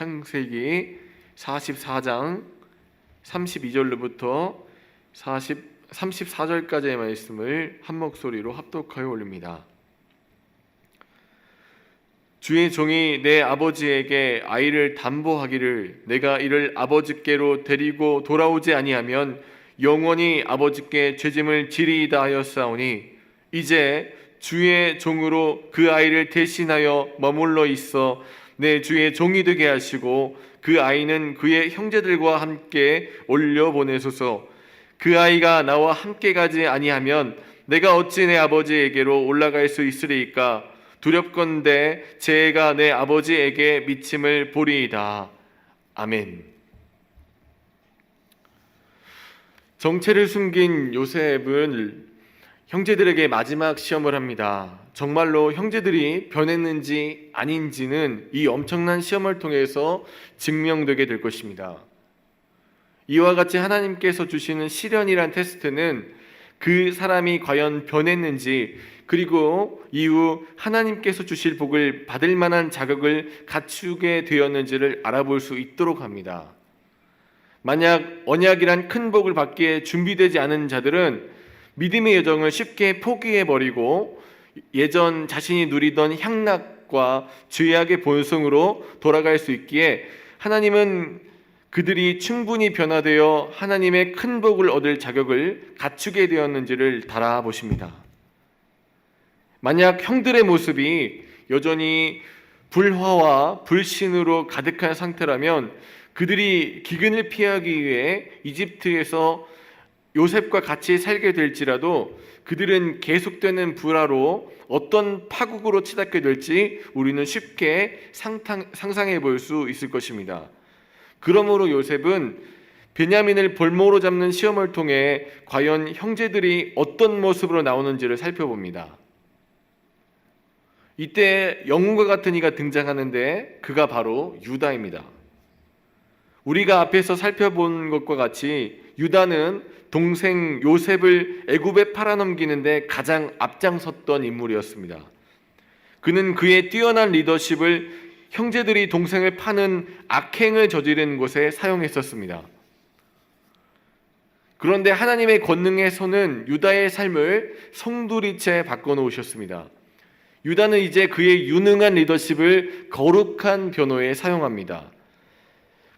창세기 44장 32절로부터 40 34절까지의 말씀을 한 목소리로 합독하여 올립니다. 주의 종이 내 아버지에게 아이를 담보하기를 내가 이를 아버지께로 데리고 돌아오지 아니하면 영원히 아버지께 죄짐을 지리이다 하였사오니 이제 주의 종으로 그 아이를 대신하여 머물러 있어 내 주의 종이 되게 하시고 그 아이는 그의 형제들과 함께 올려 보내소서 그 아이가 나와 함께 가지 아니하면 내가 어찌 내 아버지에게로 올라갈 수 있으리이까 두렵건대 제가 내 아버지에게 미침을 보리이다. 아멘. 정체를 숨긴 요셉은 형제들에게 마지막 시험을 합니다. 정말로 형제들이 변했는지 아닌지는 이 엄청난 시험을 통해서 증명되게 될 것입니다. 이와 같이 하나님께서 주시는 시련이란 테스트는 그 사람이 과연 변했는지 그리고 이후 하나님께서 주실 복을 받을 만한 자격을 갖추게 되었는지를 알아볼 수 있도록 합니다. 만약 언약이란 큰 복을 받기에 준비되지 않은 자들은 믿음의 여정을 쉽게 포기해 버리고 예전 자신이 누리던 향락과 죄악의 본성으로 돌아갈 수 있기에 하나님은 그들이 충분히 변화되어 하나님의 큰 복을 얻을 자격을 갖추게 되었는지를 달아보십니다. 만약 형들의 모습이 여전히 불화와 불신으로 가득한 상태라면 그들이 기근을 피하기 위해 이집트에서 요셉과 같이 살게 될지라도 그들은 계속되는 불화로 어떤 파국으로 치닫게 될지 우리는 쉽게 상상해 볼 수 있을 것입니다. 그러므로 요셉은 베냐민을 볼모로 잡는 시험을 통해 과연 형제들이 어떤 모습으로 나오는지를 살펴봅니다. 이때 영웅과 같은 이가 등장하는데 그가 바로 유다입니다. 우리가 앞에서 살펴본 것과 같이 유다는 동생 요셉을 애굽에 팔아넘기는데 가장 앞장섰던 인물이었습니다. 그는 그의 뛰어난 리더십을 형제들이 동생을 파는 악행을 저지른 곳에 사용했었습니다. 그런데 하나님의 권능의 손은 유다의 삶을 성두리째 바꿔놓으셨습니다. 유다는 이제 그의 유능한 리더십을 거룩한 변호에 사용합니다.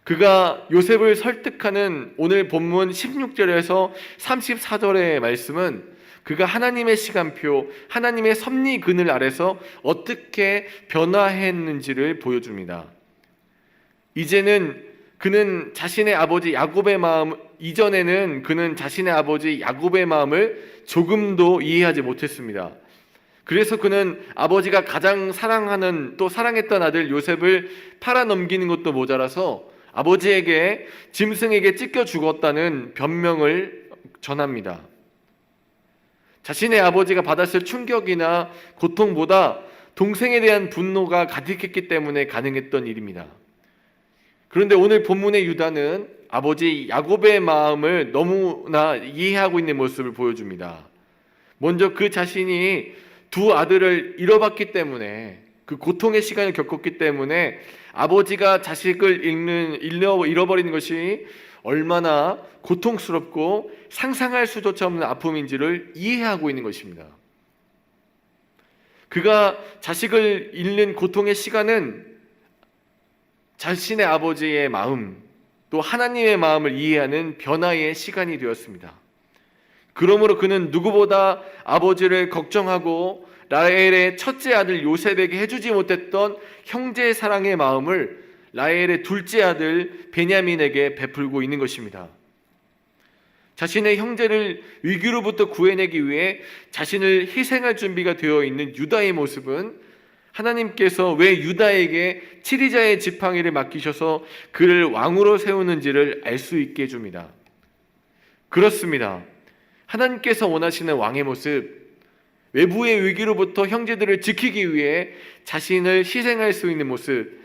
그가 요셉을 설득하는 오늘 본문 16절에서 34절의 말씀은 그가 하나님의 시간표, 하나님의 섭리 그늘 아래서 어떻게 변화했는지를 보여줍니다. 이제는 그는 자신의 아버지 야곱의 마음 이전에는 그는 자신의 아버지 야곱의 마음을 조금도 이해하지 못했습니다. 그래서 그는 아버지가 가장 사랑하는 또 사랑했던 아들 요셉을 팔아 넘기는 것도 모자라서 아버지에게 짐승에게 찢겨 죽었다는 변명을 전합니다. 자신의 아버지가 받았을 충격이나 고통보다 동생에 대한 분노가 가득했기 때문에 가능했던 일입니다. 그런데 오늘 본문의 유다는 아버지 야곱의 마음을 너무나 이해하고 있는 모습을 보여줍니다. 먼저 그 자신이 두 아들을 잃어봤기 때문에 그 고통의 시간을 겪었기 때문에 아버지가 자식을 잃는 잃어 잃어버리는 것이 얼마나 고통스럽고 상상할 수조차 없는 아픔인지를 이해하고 있는 것입니다. 그가 자식을 잃는 고통의 시간은 자신의 아버지의 마음, 또 하나님의 마음을 이해하는 변화의 시간이 되었습니다. 그러므로 그는 누구보다 아버지를 걱정하고 라헬의 첫째 아들 요셉에게 해주지 못했던 형제의 사랑의 마음을 라헬의 둘째 아들 베냐민에게 베풀고 있는 것입니다. 자신의 형제를 위기로부터 구해내기 위해 자신을 희생할 준비가 되어 있는 유다의 모습은 하나님께서 왜 유다에게 치리자의 지팡이를 맡기셔서 그를 왕으로 세우는지를 알 수 있게 해줍니다. 그렇습니다. 하나님께서 원하시는 왕의 모습, 외부의 위기로부터 형제들을 지키기 위해 자신을 희생할 수 있는 모습,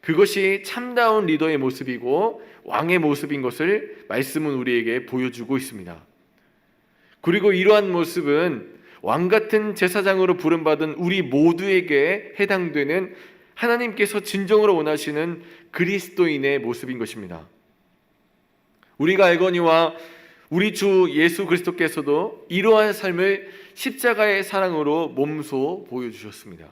그것이 참다운 리더의 모습이고 왕의 모습인 것을 말씀은 우리에게 보여주고 있습니다. 그리고 이러한 모습은 왕 같은 제사장으로 부름받은 우리 모두에게 해당되는 하나님께서 진정으로 원하시는 그리스도인의 모습인 것입니다. 우리가 알거니와 우리 주 예수 그리스도께서도 이러한 삶을 십자가의 사랑으로 몸소 보여주셨습니다.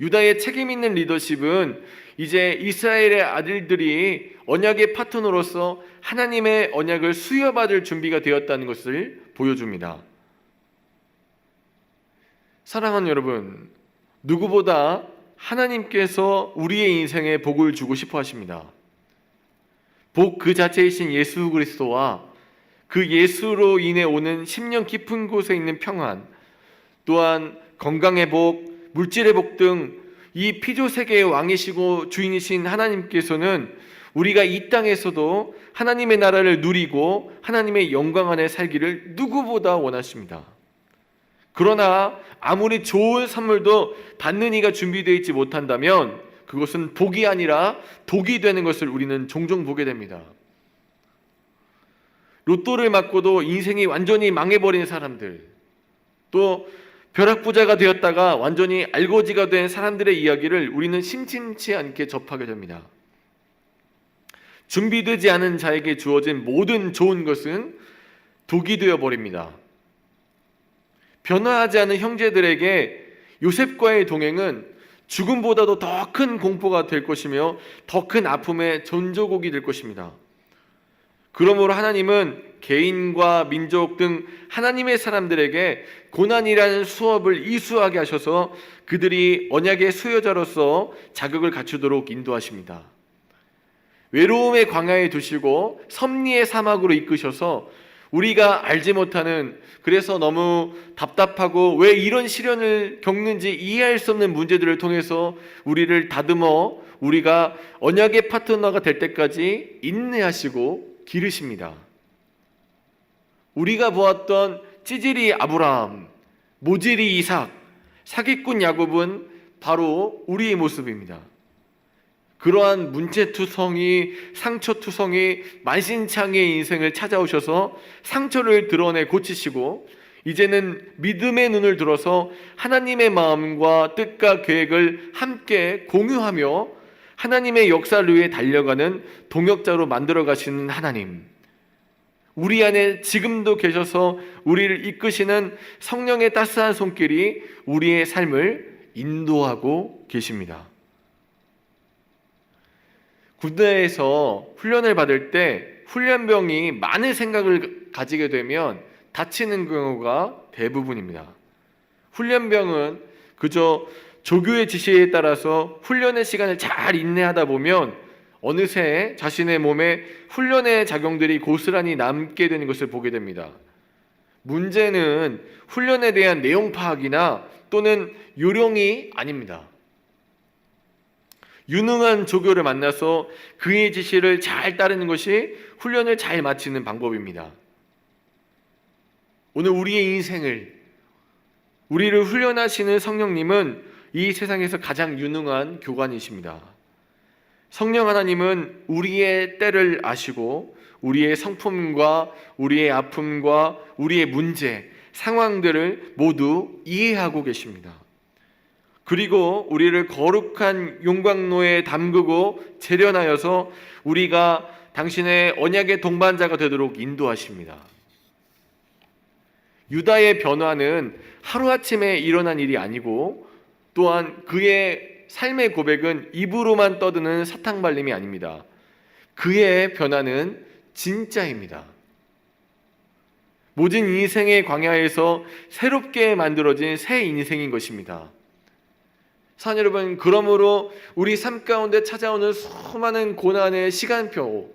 유다의 책임 있는 리더십은 이제 이스라엘의 아들들이 언약의 파트너로서 하나님의 언약을 수여받을 준비가 되었다는 것을 보여줍니다. 사랑하는 여러분, 누구보다 하나님께서 우리의 인생에 복을 주고 싶어 하십니다. 복 그 자체이신 예수 그리스도와 그 예수로 인해 오는 심령 깊은 곳에 있는 평안, 또한 건강의 복, 물질의 복 등 이 피조 세계의 왕이시고 주인이신 하나님께서는 우리가 이 땅에서도 하나님의 나라를 누리고 하나님의 영광 안에 살기를 누구보다 원하십니다. 그러나 아무리 좋은 선물도 받는 이가 준비되어 있지 못한다면 그것은 복이 아니라 독이 되는 것을 우리는 종종 보게 됩니다. 로또를 맞고도 인생이 완전히 망해버린 사람들, 또 벼락부자가 되었다가 완전히 알거지가 된 사람들의 이야기를 우리는 심심치 않게 접하게 됩니다. 준비되지 않은 자에게 주어진 모든 좋은 것은 독이 되어 버립니다. 변화하지 않은 형제들에게 요셉과의 동행은 죽음보다도 더 큰 공포가 될 것이며 더 큰 아픔의 전조곡이 될 것입니다. 그러므로 하나님은 개인과 민족 등 하나님의 사람들에게 고난이라는 수업을 이수하게 하셔서 그들이 언약의 수여자로서 자격을 갖추도록 인도하십니다. 외로움의 광야에 두시고 섭리의 사막으로 이끄셔서 우리가 알지 못하는 그래서 너무 답답하고 왜 이런 시련을 겪는지 이해할 수 없는 문제들을 통해서 우리를 다듬어 우리가 언약의 파트너가 될 때까지 인내하시고 기르십니다. 우리가 보았던 찌질이 아브라함, 모질이 이삭, 사기꾼 야곱은 바로 우리의 모습입니다. 그러한 문제투성이 상처투성이 만신창이의 인생을 찾아오셔서 상처를 드러내 고치시고 이제는 믿음의 눈을 들어서 하나님의 마음과 뜻과 계획을 함께 공유하며 하나님의 역사를 위해 달려가는 동역자로 만들어 가시는 하나님. 우리 안에 지금도 계셔서 우리를 이끄시는 성령의 따스한 손길이 우리의 삶을 인도하고 계십니다. 군대에서 훈련을 받을 때 훈련병이 많은 생각을 가지게 되면 다치는 경우가 대부분입니다. 훈련병은 그저 조교의 지시에 따라서 훈련의 시간을 잘 인내하다 보면 어느새 자신의 몸에 훈련의 작용들이 고스란히 남게 되는 것을 보게 됩니다. 문제는 훈련에 대한 내용 파악이나 또는 요령이 아닙니다. 유능한 조교를 만나서 그의 지시를 잘 따르는 것이 훈련을 잘 마치는 방법입니다. 오늘 우리의 인생을 우리를 훈련하시는 성령님은 이 세상에서 가장 유능한 교관이십니다. 성령 하나님은 우리의 때를 아시고 우리의 성품과 우리의 아픔과 우리의 문제, 상황들을 모두 이해하고 계십니다. 그리고 우리를 거룩한 용광로에 담그고 재련하여서 우리가 당신의 언약의 동반자가 되도록 인도하십니다. 유다의 변화는 하루아침에 일어난 일이 아니고 또한 그의 삶의 고백은 입으로만 떠드는 사탕발림이 아닙니다. 그의 변화는 진짜입니다. 모든 인생의 광야에서 새롭게 만들어진 새 인생인 것입니다. 사 여러분, 그러므로 우리 삶 가운데 찾아오는 수많은 고난의 시간표,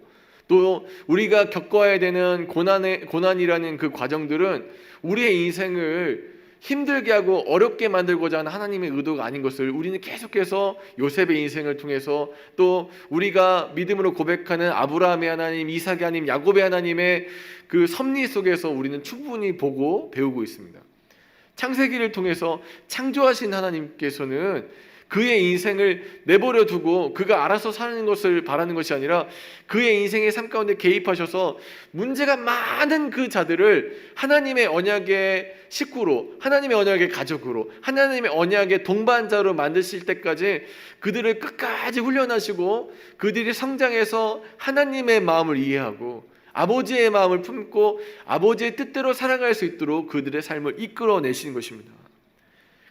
또 우리가 겪어야 되는 고난의 고난이라는 그 과정들은 우리의 인생을 힘들게 하고 어렵게 만들고자 하는 하나님의 의도가 아닌 것을 우리는 계속해서 요셉의 인생을 통해서 또 우리가 믿음으로 고백하는 아브라함의 하나님, 이삭의 하나님, 야곱의 하나님의 그 섭리 속에서 우리는 충분히 보고 배우고 있습니다. 창세기를 통해서 창조하신 하나님께서는 그의 인생을 내버려 두고 그가 알아서 사는 것을 바라는 것이 아니라 그의 인생의 삶 가운데 개입하셔서 문제가 많은 그 자들을 하나님의 언약의 식구로, 하나님의 언약의 가족으로, 하나님의 언약의 동반자로 만드실 때까지 그들을 끝까지 훈련하시고 그들이 성장해서 하나님의 마음을 이해하고 아버지의 마음을 품고 아버지의 뜻대로 살아갈 수 있도록 그들의 삶을 이끌어내시는 것입니다.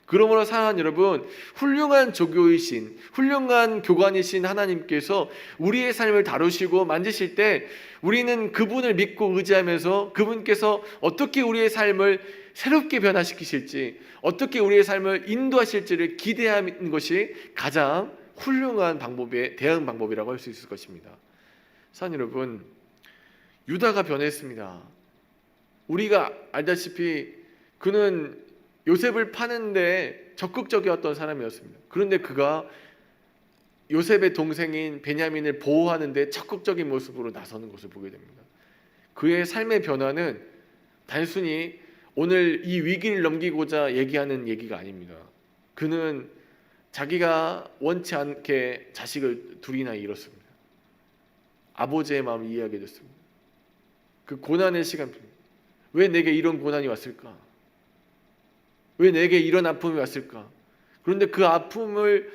그러므로 사랑하는 여러분, 훌륭한 조교이신, 훌륭한 교관이신 하나님께서 우리의 삶을 다루시고 만지실 때 우리는 그분을 믿고 의지하면서 그분께서 어떻게 우리의 삶을 새롭게 변화시키실지, 어떻게 우리의 삶을 인도하실지를 기대하는 것이 가장 훌륭한 방법의 대응 방법이라고 할 수 있을 것입니다. 사랑하는 여러분, 유다가 변했습니다. 우리가 알다시피 그는 요셉을 파는데 적극적이었던 사람이었습니다. 그런데 그가 요셉의 동생인 베냐민을 보호하는데 적극적인 모습으로 나서는 것을 보게 됩니다. 그의 삶의 변화는 단순히 오늘 이 위기를 넘기고자 얘기하는 얘기가 아닙니다. 그는 자기가 원치 않게 자식을 둘이나 잃었습니다. 아버지의 마음을 이해하게 됐습니다. 그 고난의 시간, 왜 내게 이런 고난이 왔을까? 왜 내게 이런 아픔이 왔을까? 그런데 그 아픔을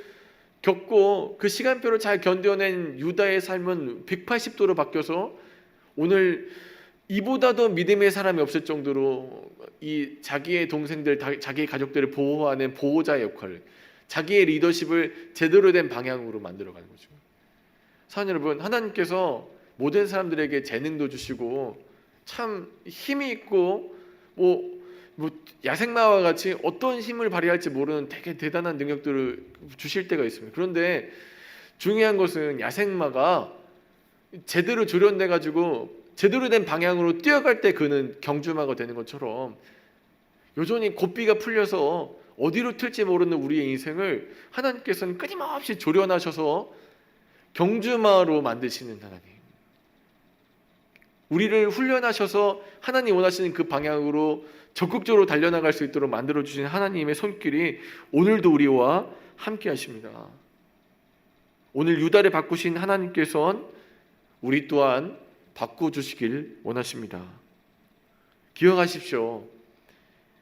겪고 그 시간표를 잘 견뎌낸 유다의 삶은 180도로 바뀌어서 오늘 이보다도 믿음의 사람이 없을 정도로 이 자기의 동생들, 다- 자기의 가족들을 보호하는 보호자의 역할을 자기의 리더십을 제대로 된 방향으로 만들어가는 거죠. 사랑 여러분, 하나님께서 모든 사람들에게 재능도 주시고 참 힘이 있고 뭐, 뭐 야생마와 같이 어떤 힘을 발휘할지 모르는 되게 대단한 능력들을 주실 때가 있습니다. 그런데 중요한 것은 야생마가 제대로 조련돼 가지고 제대로 된 방향으로 뛰어갈 때 그는 경주마가 되는 것처럼 여전히 고삐가 풀려서 어디로 튈지 모르는 우리의 인생을 하나님께서는 끊임없이 조련하셔서 경주마로 만드시는 하나님. 우리를 훈련하셔서 하나님 원하시는 그 방향으로 적극적으로 달려나갈 수 있도록 만들어 주신 하나님의 손길이 오늘도 우리와 함께 하십니다. 오늘 유다를 바꾸신 하나님께서는 우리 또한 바꿔 주시길 원하십니다. 기억하십시오.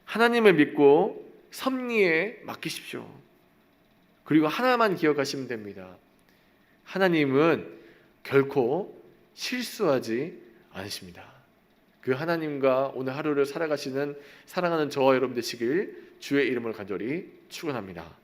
하나님을 믿고 섭리에 맡기십시오. 그리고 하나만 기억하시면 됩니다. 하나님은 결코 실수하지 않으십니다. 그 하나님과 오늘 하루를 살아가시는 사랑하는 저와 여러분 되시길 주의 이름을 간절히 축원합니다.